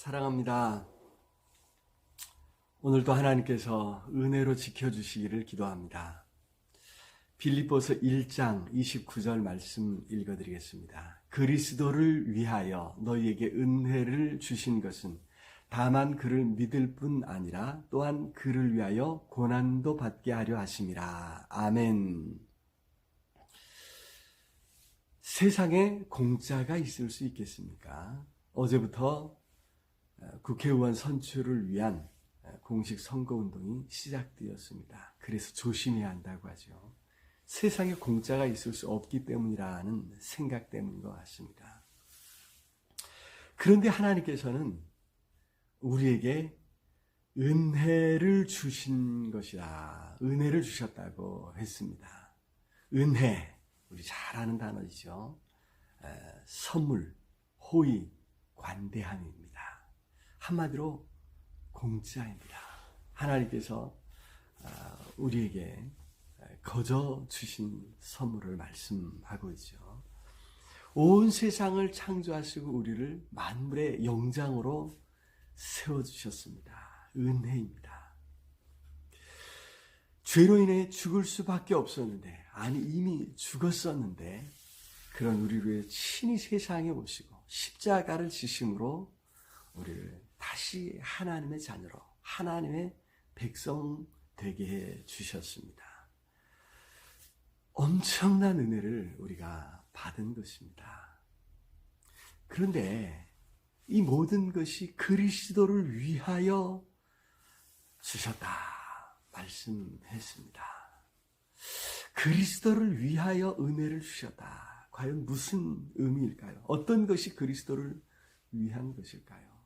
사랑합니다. 오늘도 하나님께서 은혜로 지켜주시기를 기도합니다. 빌립보서 1장 29절 말씀 읽어드리겠습니다. 그리스도를 위하여 너희에게 은혜를 주신 것은 다만 그를 믿을 뿐 아니라 또한 그를 위하여 고난도 받게 하려 하심이라. 아멘. 세상에 공짜가 있을 수 있겠습니까? 어제부터 국회의원 선출을 위한 공식 선거운동이 시작되었습니다. 그래서 조심해야 한다고 하죠. 세상에 공짜가 있을 수 없기 때문이라는 생각 때문인 것 같습니다. 그런데 하나님께서는 우리에게 은혜를 주신 것이다. 은혜를 주셨다고 했습니다. 은혜, 우리 잘 아는 단어이죠. 에, 선물, 호의, 관대함입니다. 한마디로 공짜입니다. 하나님께서 아, 우리에게 거저 주신 선물을 말씀하고 있죠. 온 세상을 창조하시고 우리를 만물의 영장으로 세워주셨습니다. 은혜입니다. 죄로 인해 죽을 수밖에 없었는데, 아니, 이미 죽었었는데, 그런 우리를 친히 세상에 오시고, 십자가를 지심으로 우리를 다시 하나님의 자녀로, 하나님의 백성 되게 해 주셨습니다. 엄청난 은혜를 우리가 받은 것입니다. 그런데 이 모든 것이 그리스도를 위하여 주셨다 말씀했습니다. 그리스도를 위하여 은혜를 주셨다. 과연 무슨 의미일까요? 어떤 것이 그리스도를 위한 것일까요?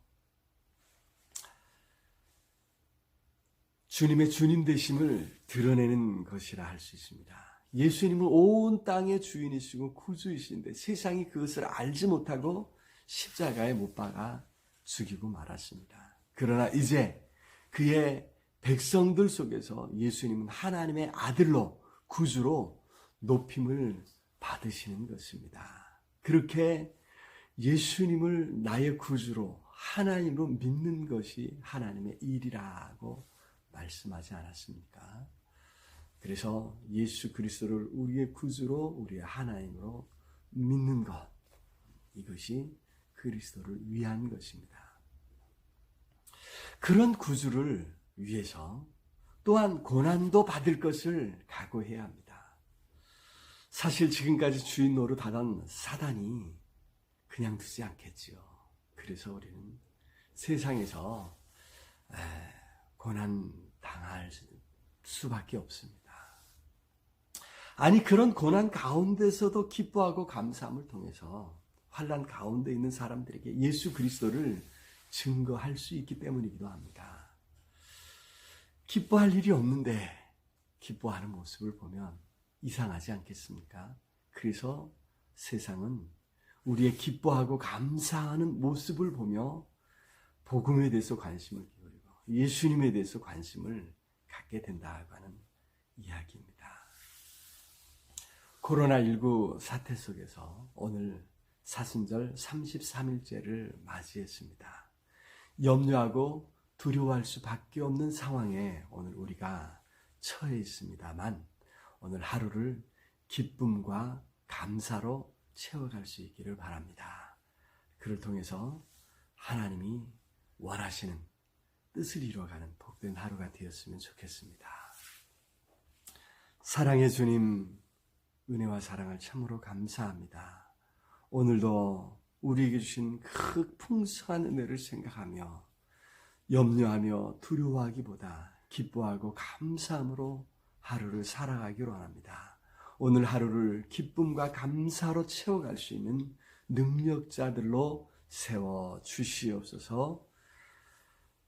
주님의 주님 되심을 드러내는 것이라 할 수 있습니다. 예수님은 온 땅의 주인이시고 구주이신데 세상이 그것을 알지 못하고 십자가에 못 박아 죽이고 말았습니다. 그러나 이제 그의 백성들 속에서 예수님은 하나님의 아들로 구주로 높임을 받으시는 것입니다. 그렇게 예수님을 나의 구주로 하나님으로 믿는 것이 하나님의 일이라고 말씀하지 않았습니까? 그래서 예수 그리스도를 우리의 구주로 우리의 하나님으로 믿는 것 이것이 그리스도를 위한 것입니다. 그런 구주를 위해서 또한 고난도 받을 것을 각오해야 합니다. 사실 지금까지 주인 노릇하던 사단이 그냥 두지 않겠지요. 그래서 우리는 세상에서 고난 당할 수밖에 없습니다. 아니 그런 고난 가운데서도 기뻐하고 감사함을 통해서 환란 가운데 있는 사람들에게 예수 그리스도를 증거할 수 있기 때문이기도 합니다. 기뻐할 일이 없는데 기뻐하는 모습을 보면 이상하지 않겠습니까? 그래서 세상은 우리의 기뻐하고 감사하는 모습을 보며 복음에 대해서 관심을 예수님에 대해서 관심을 갖게 된다고 하는 이야기입니다. 코로나19 사태 속에서 오늘 사순절 33일째를 맞이했습니다. 염려하고 두려워할 수밖에 없는 상황에 오늘 우리가 처해 있습니다만 오늘 하루를 기쁨과 감사로 채워갈 수 있기를 바랍니다. 그를 통해서 하나님이 원하시는 뜻을 이루어가는 복된 하루가 되었으면 좋겠습니다. 사랑의 주님, 은혜와 사랑을 참으로 감사합니다. 오늘도 우리에게 주신 그 풍성한 은혜를 생각하며 염려하며 두려워하기보다 기뻐하고 감사함으로 하루를 살아가기로 합니다. 오늘 하루를 기쁨과 감사로 채워갈 수 있는 능력자들로 세워 주시옵소서